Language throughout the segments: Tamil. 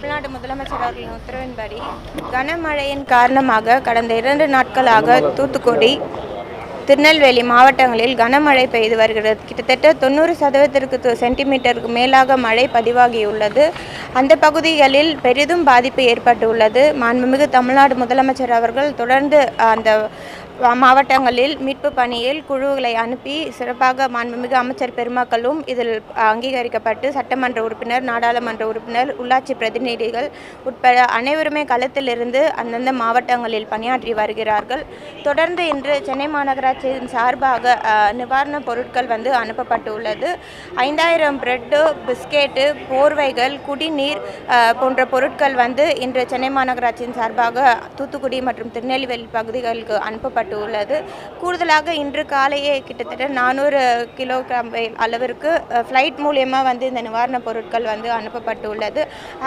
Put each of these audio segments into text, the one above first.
தமிழ்நாடு முதலமைச்சர் அவர்களின் உத்தரவின்படி கனமழையின் காரணமாக கடந்த இரண்டு நாட்களாக தூத்துக்குடி திருநெல்வேலி மாவட்டங்களில் கனமழை பெய்து வருகிறது. கிட்டத்தட்ட தொண்ணூறு சதவீதத்திற்கு சென்டிமீட்டருக்கு மேலாக மழை பதிவாகியுள்ளது. அந்த பகுதிகளில் பெரிதும் பாதிப்பு ஏற்பட்டுள்ளது. மாண்புமிகு தமிழ்நாடு முதலமைச்சர் அவர்கள் தொடர்ந்து அந்த மாவட்டங்களில் மீட்பு பணியில் குழுக்களை அனுப்பி சிறப்பாக மாண்புமிகு அமைச்சர் பெருமக்களும் இதில் அங்கீகரிக்கப்பட்டு சட்டமன்ற உறுப்பினர் நாடாளுமன்ற உறுப்பினர் உள்ளாட்சி பிரதிநிதிகள் உட்பட அனைவருமே களத்திலிருந்து அந்தந்த மாவட்டங்களில் பணியாற்றி வருகிறார்கள். தொடர்ந்து இன்று சென்னை மாநகராட்சியின் சார்பாக நிவாரணப் பொருட்கள் வந்து அனுப்பப்பட்டுள்ளது. ஐந்தாயிரம் பிரெட்டு பிஸ்கெட்டு போர்வைகள் குடிநீர் போன்ற பொருட்கள் வந்து இன்று சென்னை மாநகராட்சியின் சார்பாக தூத்துக்குடி மற்றும் திருநெல்வேலி பகுதிகளுக்கு உள்ளது கூடுதலாக இன்று காலையே கிட்டத்தட்ட நானூறு கிலோகிராம் அளவிற்கு ஃப்ளைட் மூலியமாக வந்து இந்த நிவாரணப் பொருட்கள் வந்து அனுப்பப்பட்டுள்ளது.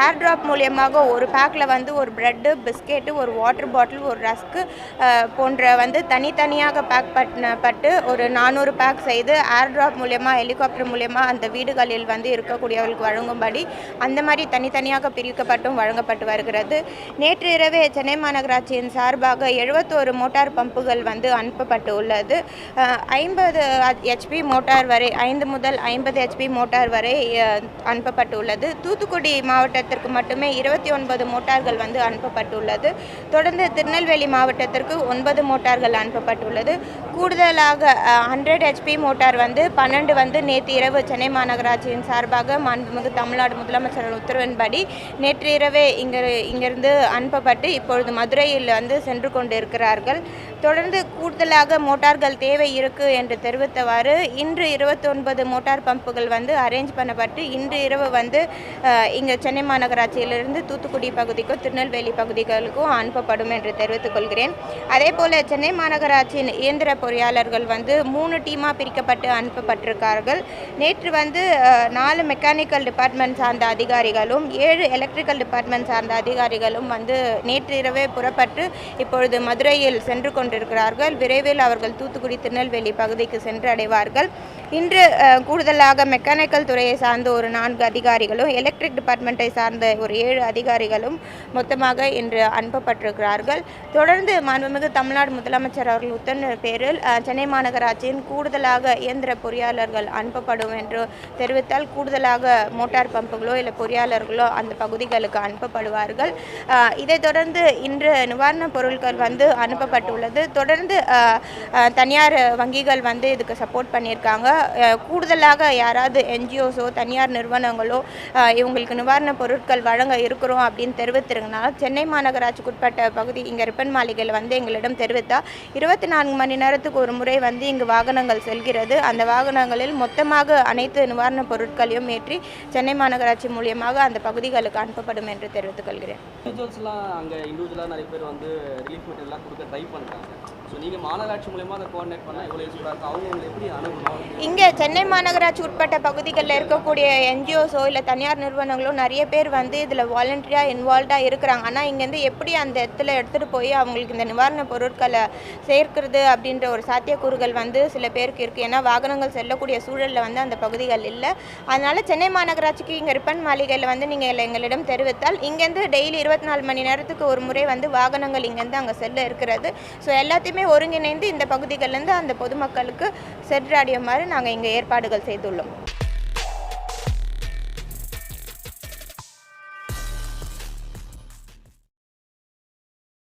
ஏர் ட்ராப் மூலியமாக ஒரு பேக்கில் வந்து ஒரு ப்ரெட்டு பிஸ்கெட்டு ஒரு வாட்டர் பாட்டில் ஒரு ரஸ்க்கு போன்ற வந்து தனித்தனியாக பேக் பண்ணப்பட்டு ஒரு நானூறு பேக் செய்து ஏர் ட்ராப் மூலியமாக ஹெலிகாப்டர் மூலியமாக அந்த வீடுகளில் வந்து இருக்கக்கூடியவர்களுக்கு வழங்கும்படி அந்த மாதிரி தனித்தனியாக பிரிக்கப்பட்டும் வழங்கப்பட்டு வருகிறது. நேற்று இரவே சென்னை மாநகராட்சியின் சார்பாக எழுபத்தோரு மோட்டார் பம்புகள் வந்து அனுப்பப்பட்டு உள்ளது ஐம்பது ஹெச்பி மோட்டார் வரை ஐந்து முதல் ஐம்பது ஹெச்பி மோட்டார் வரை அனுப்பப்பட்டுள்ளது. தூத்துக்குடி மாவட்டத்திற்கு மட்டுமே இருபத்தி ஒன்பது மோட்டார்கள் வந்து அனுப்பப்பட்டுள்ளது. தொடர்ந்து திருநெல்வேலி மாவட்டத்திற்கு ஒன்பது மோட்டார்கள் அனுப்பப்பட்டுள்ளது. கூடுதலாக ஹண்ட்ரட் ஹெச்பி மோட்டார் வந்து பன்னெண்டு வந்து நேற்று இரவு சென்னை மாநகராட்சியின் சார்பாக மாண்புமிகு தமிழ்நாடு முதலமைச்சர் உத்தரவின்படி நேற்று இரவே இங்கே இங்கிருந்து அனுப்பப்பட்டு இப்பொழுது மதுரையில் வந்து சென்று கொண்டிருக்கிறார்கள். தொடர்ந்து கூடுதலாக மோட்டார்கள் தேவை இருக்கு என்று தெரிவித்தவாறு இன்று இருபத்தொன்பது மோட்டார் பம்புகள் வந்து அரேஞ்ச் பண்ணப்பட்டு இன்று இரவு வந்து இங்கே சென்னை மாநகராட்சியிலிருந்து தூத்துக்குடி பகுதிக்கும் திருநெல்வேலி பகுதிகளுக்கும் அனுப்பப்படும் என்று தெரிவித்துக் கொள்கிறேன். அதே போல் சென்னை மாநகராட்சியின் இயந்திர பொறியாளர்கள் வந்து மூணு டீமாக பிரிக்கப்பட்டு அனுப்பப்பட்டிருக்கார்கள். நேற்று வந்து நாலு மெக்கானிக்கல் டிபார்ட்மெண்ட் சார்ந்த அதிகாரிகளும் ஏழு எலக்ட்ரிக்கல் டிபார்ட்மெண்ட் சார்ந்த அதிகாரிகளும் வந்து நேற்று இரவே புறப்பட்டு இப்பொழுது மதுரையில் சென்று கொண்டு கொண்டிருக்கிறார்கள். விரைவில் அவர்கள் தூத்துக்குடி திருநெல்வேலி பகுதிக்கு சென்று அடைவார்கள் இன்று கூடுதலாக மெக்கானிக்கல் துறையை சார்ந்த ஒரு நான்கு அதிகாரிகளும் எலக்ட்ரிக் டிபார்ட்மெண்ட்டை சார்ந்த ஒரு ஏழு அதிகாரிகளும் மொத்தமாக இன்று அனுப்பப்பட்டிருக்கிறார்கள். தொடர்ந்து மாண்புமிகு தமிழ்நாடு முதலமைச்சர் அவர்கள் உத்தரவு பேரில் சென்னை மாநகராட்சியின் கூடுதலாக இயந்திர பொறியாளர்கள் அனுப்பப்படும் என்று தெரிவித்தால் கூடுதலாக மோட்டார் பம்புகளோ இல்லை பொறியாளர்களோ அந்த பகுதிகளுக்கு அனுப்பப்படுவார்கள். இதைத் தொடர்ந்து இன்று நிவாரணப் பொருட்கள் வந்து அனுப்பப்பட்டுள்ளது. தொடர்ந்து தனியார் வங்கிகள் வந்து இதுக்கு சப்போர்ட் பண்ணியிருக்காங்க. கூடுதலாக யாராவது என்ஜிஓஸோ தனியார் நிறுவனங்களோ இவங்களுக்கு நிவாரணப் பொருட்கள் வழங்க இருக்கிறோம் அப்படின்னு தெரிவித்திருந்தனா சென்னை மாநகராட்சிக்குட்பட்ட பகுதி இங்கே ரிப்பன் மாளிகையில் வந்து எங்களிடம் தெரிவித்தால் இருபத்தி நான்கு மணி நேரத்துக்கு ஒரு முறை வந்து இங்கு வாகனங்கள் செல்கிறது. அந்த வாகனங்களில் மொத்தமாக அனைத்து நிவாரணப் பொருட்களையும் ஏற்றி சென்னை மாநகராட்சி மூலியமாக அந்த பகுதிகளுக்கு அனுப்பப்படும் என்று தெரிவித்துக் கொள்கிறேன். இண்டிவிஜுவல்ஸ்லாம் அங்கே இண்டிவிஜுவலாக நிறைய பேர் வந்து ரிலீஃப் மெட்டீரியல்லாம் கொடுக்க ட்ரை பண்ணுறாங்க ஸோ நீங்கள் மாநகராட்சி மூலயமா அதை கோஆர்டினேட் பண்ணால் எவ்வளோ யூஸ்ஃபுல்லாக இருக்கும்? அவங்க எப்படி அணுகணும்? இங்கே சென்னை மாநகராட்சி உட்பட்ட பகுதிகளில் இருக்கக்கூடிய என்ஜிஓஸோ இல்லை தனியார் நிறுவனங்களோ நிறைய பேர் வந்து இதில் வாலண்டியாக இன்வால்வ்டாக இருக்கிறாங்க. ஆனால் இங்கேருந்து எப்படி அந்த இடத்துல எடுத்துகிட்டு போய் அவங்களுக்கு இந்த நிவாரணப் பொருட்களை சேர்க்கிறது அப்படின்ற ஒரு சாத்தியக்கூறுகள் வந்து சில பேருக்கு இருக்குது ஏன்னா வாகனங்கள் செல்லக்கூடிய சூழலில் வந்து அந்த பகுதிகள் இல்லை. அதனால் சென்னை மாநகராட்சிக்கு இங்கே ரிப்பன் மாளிகையில் வந்து நீங்கள் எங்களிடம் தெரிவித்தால் இங்கேருந்து டெய்லி இருபத்தி நாலு மணி நேரத்துக்கு ஒரு முறை வந்து வாகனங்கள் இங்கேருந்து அங்கே செல்ல இருக்கிறது. ஸோ எல்லாத்தையுமே ஒருங்கிணைந்து இந்த பகுதிகளிலேருந்து அந்த பொதுமக்களுக்கு சென்றடையுமாறு நாங்கள் இங்கே ஏற்பாடுகள் செய்துள்ளோம்.